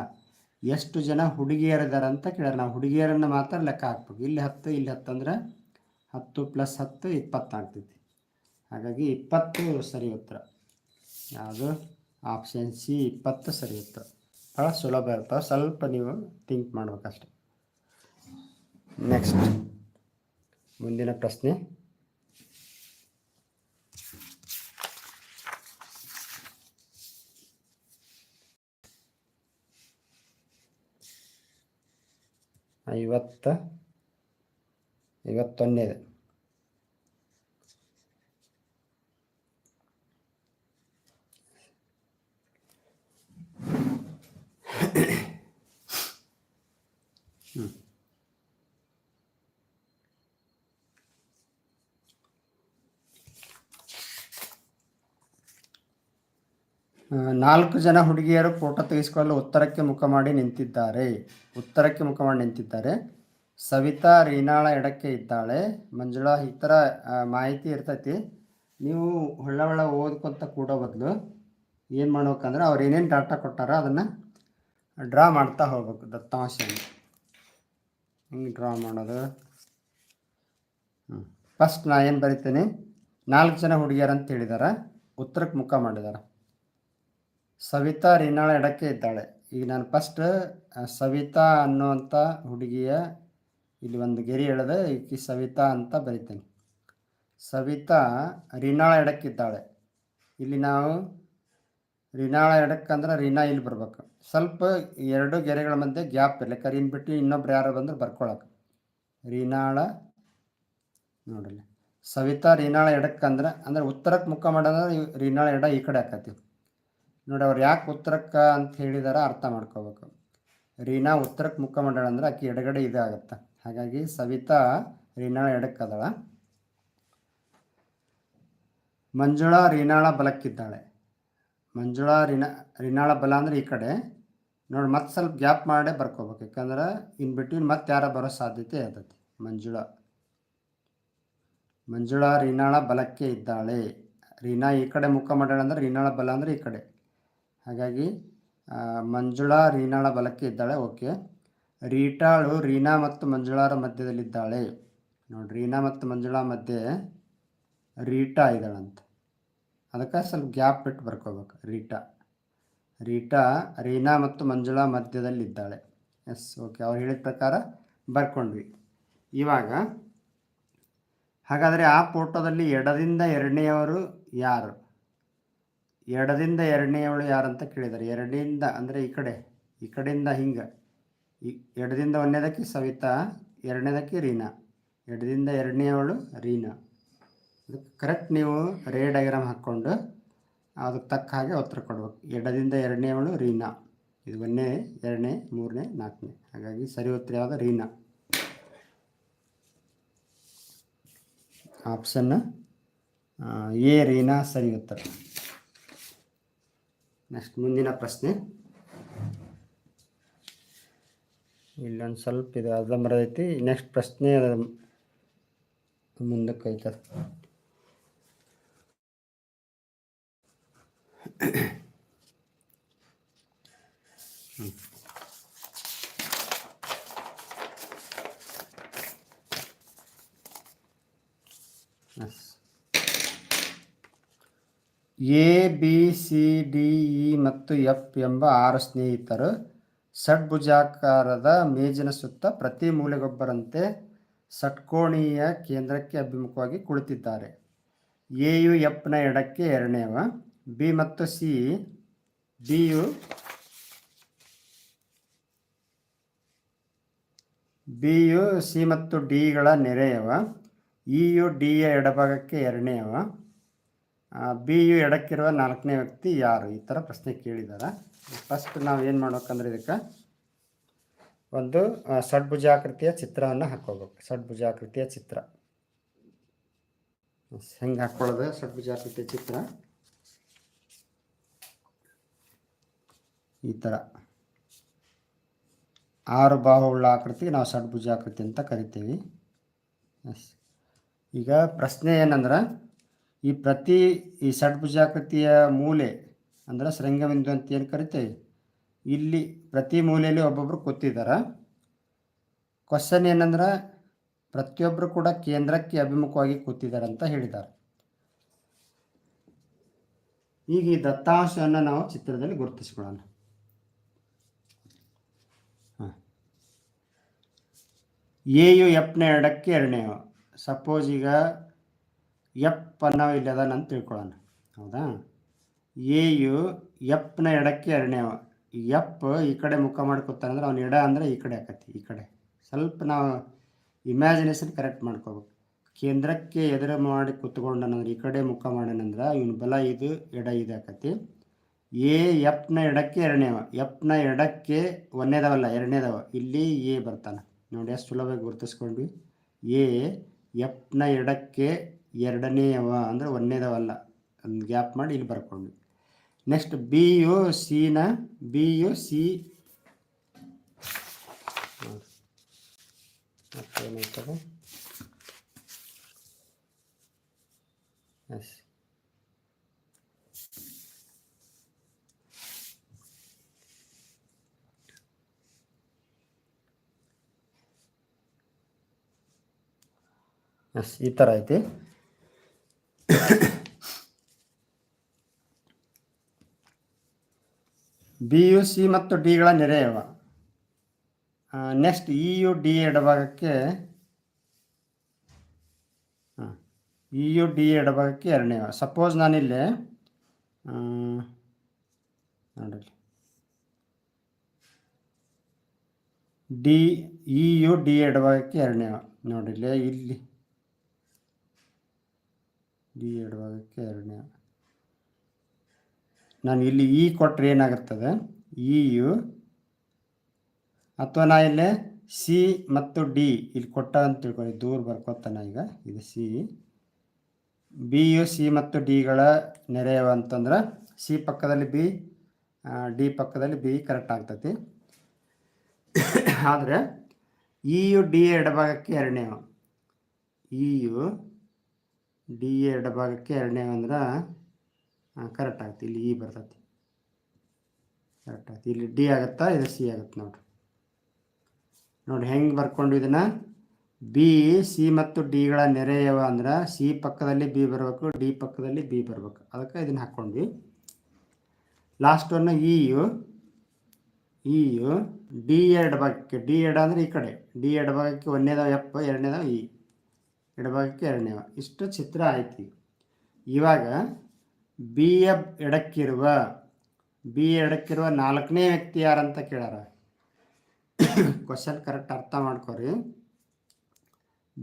ಎಷ್ಟು ಜನ ಹುಡುಗಿಯರಿದ್ದಾರೆ ಅಂತ ಕೇಳ್ಯಾರ. ನಾವು ಹುಡುಗಿಯರನ್ನು ಮಾತ್ರ ಲೆಕ್ಕ ಹಾಕ್ಬೇಕು. ಇಲ್ಲಿ ಹತ್ತು ಇಲ್ಲಿ ಹತ್ತು ಅಂದ್ರೆ ಹತ್ತು ಪ್ಲಸ್ ಹತ್ತು ಇಪ್ಪತ್ತಾಗ್ತೈತಿ ಹಾಗಾಗಿ ಇಪ್ಪತ್ತು ಸರಿ ಉತ್ತರ. ಯಾವುದು? ಆಪ್ಷನ್ ಸಿ ಇಪ್ಪತ್ತು ಸರಿ ಉತ್ತರ. ಭಾಳ ಸುಲಭ ಇರ್ತವೆ ಸ್ವಲ್ಪ ನೀವು ಥಿಂಕ್ ಮಾಡ್ಬೇಕಷ್ಟೆ. ನೆಕ್ಸ್ಟ್ ಮುಂದಿನ ಪ್ರಶ್ನೆ. ಐವತ್ತ ಐವತ್ತೊಂದನೇದು ನಾಲ್ಕು ಜನ ಹುಡುಗಿಯರು ಫೋಟೋ ತೆಗೆಸಿಕೊಳ್ಳಲು ಉತ್ತರಕ್ಕೆ ಮುಖ ಮಾಡಿ ನಿಂತಿದ್ದಾರೆ. ಉತ್ತರಕ್ಕೆ ಮುಖ ಮಾಡಿ ನಿಂತಿದ್ದಾರೆ. ಸವಿತಾ ರೀನಾಳ ಎಡಕ್ಕೆ ಇದ್ದಾಳೆ. ಮಂಜುಳಾ, ಈ ಥರ ಮಾಹಿತಿ ಇರ್ತೈತಿ. ನೀವು ಹೊಳ್ಳ ಹೊಳ್ಳ ಓದ್ಕೊತ ಕೂಡೋ ಬದಲು ಏನು ಮಾಡ್ಬೇಕಂದ್ರೆ ಅವ್ರು ಏನೇನು ಡಾಟಾ ಕೊಟ್ಟಾರ ಅದನ್ನು ಡ್ರಾ ಮಾಡ್ತಾ ಹೋಗ್ಬೇಕು ದತ್ತಾಂಶನ. ಹಿಂಗೆ ಡ್ರಾ ಮಾಡೋದು? ಫಸ್ಟ್ ನಾ ಏನು ಬರಿತೀನಿ? ನಾಲ್ಕು ಜನ ಹುಡುಗಿಯರು ಅಂತ ಹೇಳಿದಾರೆ. ಉತ್ತರಕ್ಕೆ ಮುಖ ಮಾಡಿದಾರೆ. ಸವಿತಾ ರೀನಾಳ ಎಡಕ್ಕೆ ಇದ್ದಾಳೆ. ಈಗ ನಾನು ಫಸ್ಟ್ ಸವಿತಾ ಅನ್ನುವಂಥ ಹುಡುಗಿಯ ಇಲ್ಲಿ ಒಂದು ಗೆರೆ ಎಳೆದು, ಈಕಿ ಸವಿತಾ ಅಂತ ಬರಿತೇನೆ. ಸವಿತಾ ರೀನಾಳ ಎಡಕ್ಕಿದ್ದಾಳೆ ಇಲ್ಲಿ ನಾವು ರೀನಾಳ ಎಡಕ್ಕಂದ್ರೆ ರೀನಾ ಇಲ್ಲಿ ಬರ್ಬೇಕು. ಸ್ವಲ್ಪ ಎರಡು ಗೆರೆಗಳ ಮಧ್ಯೆ ಗ್ಯಾಪ್ ಇರಲಿ. ಕರೀನ್ ಬಿಟ್ಟು ಇನ್ನೊಬ್ರು ಯಾರು ಬಂದ್ರೆ ಬರ್ಕೊಳಕ್ಕೆ. ರೀನಾಳ, ನೋಡಲಿ. ಸವಿತಾ ರೀನಾಳ ಎಡಕ್ಕಂದ್ರೆ ಅಂದ್ರೆ ಉತ್ತರಕ್ಕೆ ಮುಖ ಮಾಡೋದ್ರೆ ರೀನಾಳ ಎಡ ಈ ಕಡೆ ಆಕತಿ ನೋಡಿ ಅವ್ರು ಯಾಕೆ ಉತ್ತರಕ್ಕೆ ಅಂತ ಹೇಳಿದಾರ ಅರ್ಥ ಮಾಡ್ಕೋಬೇಕು. ರೀನಾ ಉತ್ತರಕ್ಕೆ ಮುಖ ಮಾಡ್ಯಾಳ ಅಂದ್ರೆ ಆಕೆ ಎಡಗಡೆ ಇದೆ ಆಗುತ್ತೆ. ಹಾಗಾಗಿ ಸವಿತಾ, ರೀನಾಳ ಎಡಕ್ಕದಳ ಮಂಜುಳಾ, ರೀನಾಳ ಬಲಕ್ಕಿದ್ದಾಳೆ. ಮಂಜುಳಾ, ರೀನಾ, ರೀನಾಳ ಬಲ ಅಂದ್ರೆ ಈ ಕಡೆ. ನೋಡಿ ಮತ್ತೆ ಸ್ವಲ್ಪ ಗ್ಯಾಪ್ ಮಾಡೇ ಬರ್ಕೋಬೇಕು. ಯಾಕಂದ್ರೆ ಇನ್ ಬಿಟ್ವೀನ್ ಮತ್ತೆ ಯಾರ ಬರೋ ಸಾಧ್ಯತೆ ಇರ್ತೈತಿ. ಮಂಜುಳಾ. ಮಂಜುಳಾ, ರೀನಾಳ ಬಲಕ್ಕೆ ಇದ್ದಾಳೆ. ರೀನಾ ಈ ಕಡೆ ಮುಖ ಮಾಡ್ಯಾಳ ಅಂದ್ರೆ ರೀನಾಳ ಬಲ ಅಂದ್ರೆ ಈ ಕಡೆ. ಹಾಗಾಗಿ ಮಂಜುಳಾ ರೀನಾಳ ಬಲಕ್ಕೆ ಇದ್ದಾಳೆ. ಓಕೆ. ರೀಟಾಳು ರೀನಾ ಮತ್ತು ಮಂಜುಳಾರ ಮಧ್ಯದಲ್ಲಿದ್ದಾಳೆ. ನೋಡಿ, ರೀನಾ ಮತ್ತು ಮಂಜುಳಾ ಮಧ್ಯೆ ರೀಟಾ ಇದ್ದಾಳಂತ. ಅದಕ್ಕೆ ಸ್ವಲ್ಪ ಗ್ಯಾಪ್ ಬಿಟ್ಟು ಬರ್ಕೋಬೇಕು. ರೀಟಾ. ರೀಟಾ, ರೀನಾ ಮತ್ತು ಮಂಜುಳಾ ಮಧ್ಯದಲ್ಲಿದ್ದಾಳೆ. S, okay. ಅವ್ರು ಹೇಳಿದ ಪ್ರಕಾರ ಬರ್ಕೊಂಡ್ವಿ. ಇವಾಗ, ಹಾಗಾದರೆ ಆ ಫೋಟೋದಲ್ಲಿ ಎಡದಿಂದ ಎರಡನೆಯವರು ಯಾರು? ಎಡದಿಂದ ಯಾರು ಅಂತ ಕೇಳಿದ್ದಾರೆ ಎರಡರಿಂದ ಅಂದರೆ ಈ ಕಡೆ, ಈ ಕಡೆಯಿಂದ ಹಿಂಗೆ. ಈ ಎರಡರಿಂದ ಒಂದನೇದಕ್ಕೆ ಸವಿತಾ, ಎರಡನೇದಕ್ಕೆ ರೀನಾ. ಎಡದಿಂದ ಎರಡನೆಯವಳು ರೀನಾ. ಅದಕ್ಕೆ ಕರೆಕ್ಟ್ ನೀವು ರೇ ಡೈಗ್ರಾಮ್ ಹಾಕ್ಕೊಂಡು ಅದಕ್ಕೆ ತಕ್ಕ ಹಾಗೆ ಉತ್ತರ ಕೊಡ್ಬೇಕು ಎಡದಿಂದ ಎರಡನೇವಳು ರೀನಾ. ಇದು ಒಂದನೇ, ಎರಡನೇ, ಮೂರನೇ, ನಾಲ್ಕನೇ. ಹಾಗಾಗಿ ಸರಿ ಉತ್ತರ ಯಾವುದು? ರೀನಾ. ಆಪ್ಷನ್ ಎ, ರೀನಾ ಸರಿ ಉತ್ತರ. ನೆಕ್ಸ್ಟ್ ಮುಂದಿನ ಪ್ರಶ್ನೆ. ಇಲ್ಲೊಂದು ಸ್ವಲ್ಪ ಇದು ಅರ್ಧ ಮರದೈತಿ ನೆಕ್ಸ್ಟ್ ಪ್ರಶ್ನೆ ಮುಂದಕ್ಕೆ ಐತದ yes A, B, C, D, E ಮತ್ತು ಎಫ್ ಎಂಬ ಆರು ಸ್ನೇಹಿತರು ಷಡ್ಭುಜಾಕಾರದ ಮೇಜಿನ ಸುತ್ತ ಪ್ರತಿ ಮೂಲೆಗೊಬ್ಬರಂತೆ ಷಟ್ಕೋಣೀಯ ಕೇಂದ್ರಕ್ಕೆ ಅಭಿಮುಖವಾಗಿ ಕುಳಿತಿದ್ದಾರೆ. ಎ ಯು ಎಫ್ನ ಎಡಕ್ಕೆ ಎರಡನೇವ, ಬಿ ಮತ್ತು C B U B U, C ಮತ್ತು ಡಿಗಳ ನೆರೆಯವ, ಇ ಯು ಡಿಯ ಎಡಭಾಗಕ್ಕೆ ಎರಡನೇವ ಬಿ ಯು ಎಡಕ್ಕಿರುವ ನಾಲ್ಕನೇ ವ್ಯಕ್ತಿ ಯಾರು? ಈ ಥರ ಪ್ರಶ್ನೆ ಕೇಳಿದ್ದಾರೆ ಫಸ್ಟ್ ನಾವು ಏನು ಮಾಡ್ಬೇಕಂದ್ರೆ ಇದಕ್ಕೆ ಒಂದು ಷಡ್ಭುಜಾಕೃತಿಯ ಚಿತ್ರವನ್ನು ಹಾಕ್ಕೋಬೇಕು ಷಡ್ಭುಜಾಕೃತಿಯ ಚಿತ್ರ. ಹೆಂಗೆ ಹಾಕ್ಕೊಳ್ಳೋದು ಷಡ್ಭುಜಾಕೃತಿಯ ಚಿತ್ರ. ಈ ಥರ ಆರು ಬಾಹುಳ್ಳ ಆಕೃತಿ ನಾವು ಷಡ್ಭುಜಾಕೃತಿ ಅಂತ ಕರಿತೀವಿ. ಈಗ ಪ್ರಶ್ನೆ ಏನಂದ್ರೆ ಈ ಪ್ರತಿ ಈ ಷಡ್ಭುಜಾಕೃತಿಯ ಮೂಲೆ ಅಂದ್ರೆ ಶೃಂಗಬಿಂದು ಅಂತ ಏನು ಕರಿತೇವೆ? ಇಲ್ಲಿ ಪ್ರತಿ ಮೂಲೆಯಲ್ಲಿ ಒಬ್ಬೊಬ್ಬರು ಕೂತಿದ್ದಾರೆ ಕ್ವಶನ್ ಏನಂದ್ರೆ ಪ್ರತಿಯೊಬ್ಬರು ಕೂಡ ಕೇಂದ್ರಕ್ಕೆ ಅಭಿಮುಖವಾಗಿ ಕೂತಿದ್ದಾರೆ ಅಂತ ಹೇಳಿದ್ದಾರೆ ಈಗ ಈ ದತ್ತಾಂಶವನ್ನು ನಾವು ಚಿತ್ರದಲ್ಲಿ ಗುರುತಿಸಿಕೊಳ್ಳೋಣ. ಯು ಎಫ್ನ ಎರಡಕ್ಕೆ ಎರಡನೇ ಸಪೋಸ್ ಈಗ ಎಫ್ ಅನ್ನೋ ಇಲ್ಲಿ ಅದಾನ ಅಂತ ತಿಳ್ಕೊಳ್ಳೋಣ. ಹೌದಾ? ಎ ಯು ಎಪ್ನ ಎಡಕ್ಕೆ ಎರಡನೇವ ಎಪ್ ಈ ಕಡೆ ಮುಖ ಮಾಡ್ಕೊತಾನೆ ಅಂದ್ರೆ ಅವ್ನು ಎಡ ಅಂದರೆ ಈ ಕಡೆ ಆಕತಿ, ಈ ಕಡೆ. ಸ್ವಲ್ಪ ನಾವು ಇಮ್ಯಾಜಿನೇಷನ್ ಕರೆಕ್ಟ್ ಮಾಡ್ಕೋಬೇಕು. ಕೇಂದ್ರಕ್ಕೆ ಎದುರು ಮಾಡಿ ಕೂತ್ಕೊಂಡನಂದ್ರೆ ಈ ಕಡೆ ಮುಖ ಮಾಡ್ಯಾನಂದ್ರೆ ಇವನು ಬಲ ಇದು, ಎಡ ಇದು ಆಕತಿ. ಎ ಎಪ್ನ ಎಡಕ್ಕೆ ಎರಡನೇವ ಎಪ್ನ ಎಡಕ್ಕೆ ಒಂದೇದವಲ್ಲ, ಎರಡನೇದವ. ಇಲ್ಲಿ ಎ ಬರ್ತಾನೆ. ನೋಡಿ, ಎಷ್ಟು ಸುಲಭವಾಗಿ ಗುರುತಿಸ್ಕೊಂಡ್ವಿ. ಎ ಎಪ್ನ ಎಡಕ್ಕೆ ಎರಡನೇಯವ ಅಂದರೆ ಒಂದನೇದವಲ್ಲ. ಒಂದು ಗ್ಯಾಪ್ ಮಾಡಿ ಇಲ್ಲಿ ಬರ್ಕೊಂಡ್ವಿ ನೆಕ್ಸ್ಟ್ ಬಿ ಯು ಸಿನ ಬಿ ಯು ಸಿ ಮತ್ತೇನಾಯ್ತದೆ ಎಸ್ ಎಸ್ ಈ ಥರ ಐತಿ. ಬಿ ಯು ಸಿ ಮತ್ತು ಡಿಗಳ ನೆರೆಯವ. ನೆಕ್ಸ್ಟ್ ಇ ಯು ಡಿ ಎಡಭಾಗಕ್ಕೆ ಇ ಯು ಡಿ ಎಡಭಾಗಕ್ಕೆ ಎರಡನೇವ ಸಪೋಸ್ ನಾನಿಲ್ಲಿ ನೋಡಲಿ ಡಿ ಇ ಯು ಡಿ ಎಡಭಾಗಕ್ಕೆ ಎರಡನೇವ ನೋಡಿಲ್ಲ, ಇಲ್ಲಿ. ಡಿ ಎರಡು ಭಾಗಕ್ಕೆ ಎರಡನೇ. ನಾನು ಇಲ್ಲಿ ಇ ಕೊಟ್ಟರೆ ಏನಾಗುತ್ತದೆ? E U. ಅಥವಾ ನಾ ಇಲ್ಲಿ ಸಿ ಮತ್ತು ಡಿ ಇಲ್ಲಿ ಕೊಟ್ಟ ಅಂತ ತಿಳ್ಕೊಳ್ಳಿ. ದೂರ ಬರ್ಕೋತಾನ ಈಗ. ಇದು ಸಿ. ಬಿ, ಯು, ಸಿ ಮತ್ತು ಡಿಗಳ ನೆರೆಯವ ಅಂತಂದ್ರೆ ಸಿ ಪಕ್ಕದಲ್ಲಿ ಬಿ ಡಿ ಪಕ್ಕದಲ್ಲಿ ಬಿ ಕರೆಕ್ಟ್ ಆಗ್ತೈತಿ. ಆದರೆ ಇ ಯು, ಡಿ ಎಡಭಾಗಕ್ಕೆ ಎರಡನೇವ. ಇ ಯು ಡಿ ಎಡಭಾಗಕ್ಕೆ ಎರಡನೇ ಅಂದ್ರೆ ಕರೆಕ್ಟ್ ಆಗುತ್ತೆ. ಇಲ್ಲಿ ಇ ಬರ್ತೈತಿ. ಕರೆಕ್ಟ್ ಆಗುತ್ತೆ. ಇಲ್ಲಿ ಡಿ ಆಗುತ್ತಾ ಇದು ಸಿ ಆಗುತ್ತೆ ನೋಡ್ರಿ. ನೋಡಿ, ಹೆಂಗೆ ಬರ್ಕೊಂಡು ಇದನ್ನು? ಬಿ ಸಿ ಮತ್ತು ಡಿಗಳ ನೆರೆಯವ ಅಂದ್ರೆ ಸಿ ಪಕ್ಕದಲ್ಲಿ ಬಿ ಬರಬೇಕು ಡಿ ಪಕ್ಕದಲ್ಲಿ ಬಿ ಬರಬೇಕು. ಅದಕ್ಕೆ ಇದನ್ನು ಹಾಕ್ಕೊಂಡ್ವಿ last one E U E U D ಭಾಗಕ್ಕೆ ಡಿ ಎಡ ಅಂದರೆ ಈ ಕಡೆ. ಡಿ ಎಡಭಾಗಕ್ಕೆ ಒಂದೇದಾವ ಎಪ್ಪ ಎರಡನೇದಾವ ಇ ಎಡಭಾಗಕ್ಕೆ ಎರಡನೇವ ಇಷ್ಟು ಚಿತ್ರ ಆಯ್ತು. ಇವಾಗ ಬಿ ಎ ಎಡಕ್ಕಿರುವ, ಬಿ ಎಡಕ್ಕಿರುವ ನಾಲ್ಕನೇ ವ್ಯಕ್ತಿ ಯಾರಂತ ಕೇಳಾರ? ಕ್ವಶನ್ ಕರೆಕ್ಟ್ ಅರ್ಥ ಮಾಡ್ಕೊರಿ.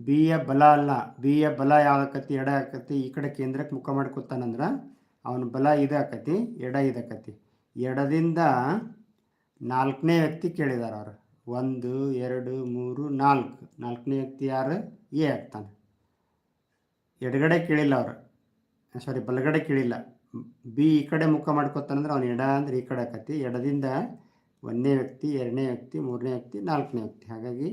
ಬಿ ಎ ಬಲ ಅಲ್ಲ. ಬಿ ಎ ಬಲ ಯಾವ್ದಕ್ಕತಿ ಎಡ ಆಕತಿ ಈ ಕಡೆ ಕೇಂದ್ರಕ್ಕೆ ಮುಖ ಮಾಡ್ಕೊತಾನಂದ್ರೆ ಅವನ ಬಲ ಇದು ಆಕತಿ ಎಡ ಇದಾಕತಿ ಎಡದಿಂದ ನಾಲ್ಕನೇ ವ್ಯಕ್ತಿ ಕೇಳಿದಾರ ಅವರು. ಒಂದು, ಎರಡು, ಮೂರು, ನಾಲ್ಕು. ನಾಲ್ಕನೇ ವ್ಯಕ್ತಿ ಯಾರು? ಎ ಆಗ್ತಾನೆ. ಎಡಗಡೆ ಕೇಳಿಲ್ಲ ಅವರು. ಸಾರಿ ಬಲಗಡೆ ಕೇಳಿಲ್ಲ. ಬಿ ಈ ಕಡೆ ಮುಖ ಮಾಡ್ಕೊತಾನಂದ್ರೆ ಅವ್ನು ಎಡ ಅಂದ್ರೆ ಈ ಕಡೆ ಆಕತಿ ಎಡದಿಂದ ಒಂದನೇ ವ್ಯಕ್ತಿ, ಎರಡನೇ ವ್ಯಕ್ತಿ, ಮೂರನೇ ವ್ಯಕ್ತಿ, ನಾಲ್ಕನೇ ವ್ಯಕ್ತಿ. ಹಾಗಾಗಿ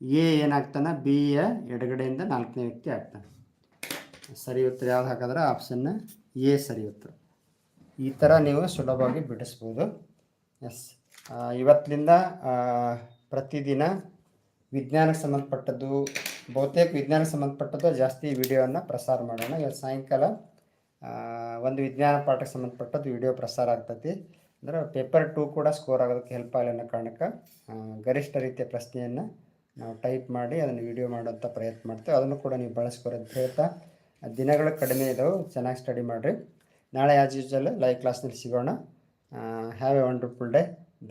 ಎ ಏನಾಗ್ತಾನೆ? ಬಿ ಯ ಎಡಗಡೆಯಿಂದ ನಾಲ್ಕನೇ ವ್ಯಕ್ತಿ ಆಗ್ತಾನೆ. ಸರಿ ಉತ್ತರ ಯಾವ್ದು ಹಾಕಿದ್ರೆ? ಆಪ್ಷನ್ನ ಎ ಸರಿ ಉತ್ತರ. ಈ ಥರ ನೀವು ಸುಲಭವಾಗಿ ಬಿಡಿಸ್ಬೋದು. ಎಸ್. ಇವತ್ತಿನಿಂದ ಪ್ರತಿದಿನ ವಿಜ್ಞಾನಕ್ಕೆ ಸಂಬಂಧಪಟ್ಟದ್ದು ಬಹುತೇಕ ವಿಜ್ಞಾನ ಸಂಬಂಧಪಟ್ಟದ್ದು ಜಾಸ್ತಿ ವಿಡಿಯೋವನ್ನು ಪ್ರಸಾರ ಮಾಡೋಣ. ಇವತ್ತು ಸಾಯಂಕಾಲ ಒಂದು ವಿಜ್ಞಾನ ಪಾಠಕ್ಕೆ ಸಂಬಂಧಪಟ್ಟದ್ದು ವಿಡಿಯೋ ಪ್ರಸಾರ ಆಗ್ತೈತಿ. ಅಂದ್ರೆ ಪೇಪರ್ ಟೂ ಕೂಡ ಸ್ಕೋರ್ ಆಗೋದಕ್ಕೆ ಹೆಲ್ಪ್ ಆಗಲಿ ಅನ್ನೋ ಕಾರಣಕ್ಕೆ ಗರಿಷ್ಠ ರೀತಿಯ ಪ್ರಶ್ನೆಯನ್ನು ನಾವು ಟೈಪ್ ಮಾಡಿ ಅದನ್ನು ವಿಡಿಯೋ ಮಾಡೋಂಥ ಪ್ರಯತ್ನ ಮಾಡ್ತೇವೆ. ಅದನ್ನು ಕೂಡ ನೀವು ಬಳಸ್ಕೊಳ್ಳೋದು ಪ್ರಯತ್ನ ದಿನಗಳು ಕಡಿಮೆ ಇದಾವೆ, ಚೆನ್ನಾಗಿ ಸ್ಟಡಿ ಮಾಡಿರಿ. ನಾಳೆ ಆ್ಯಸ್ ಯೂಶಲ್ ಲೈವ್ ಕ್ಲಾಸ್ನಲ್ಲಿ ಸಿಗೋಣ. ಹ್ಯಾವ್ ಎ ವಂಡರ್ಫುಲ್ ಡೇ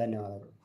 ಧನ್ಯವಾದಗಳು.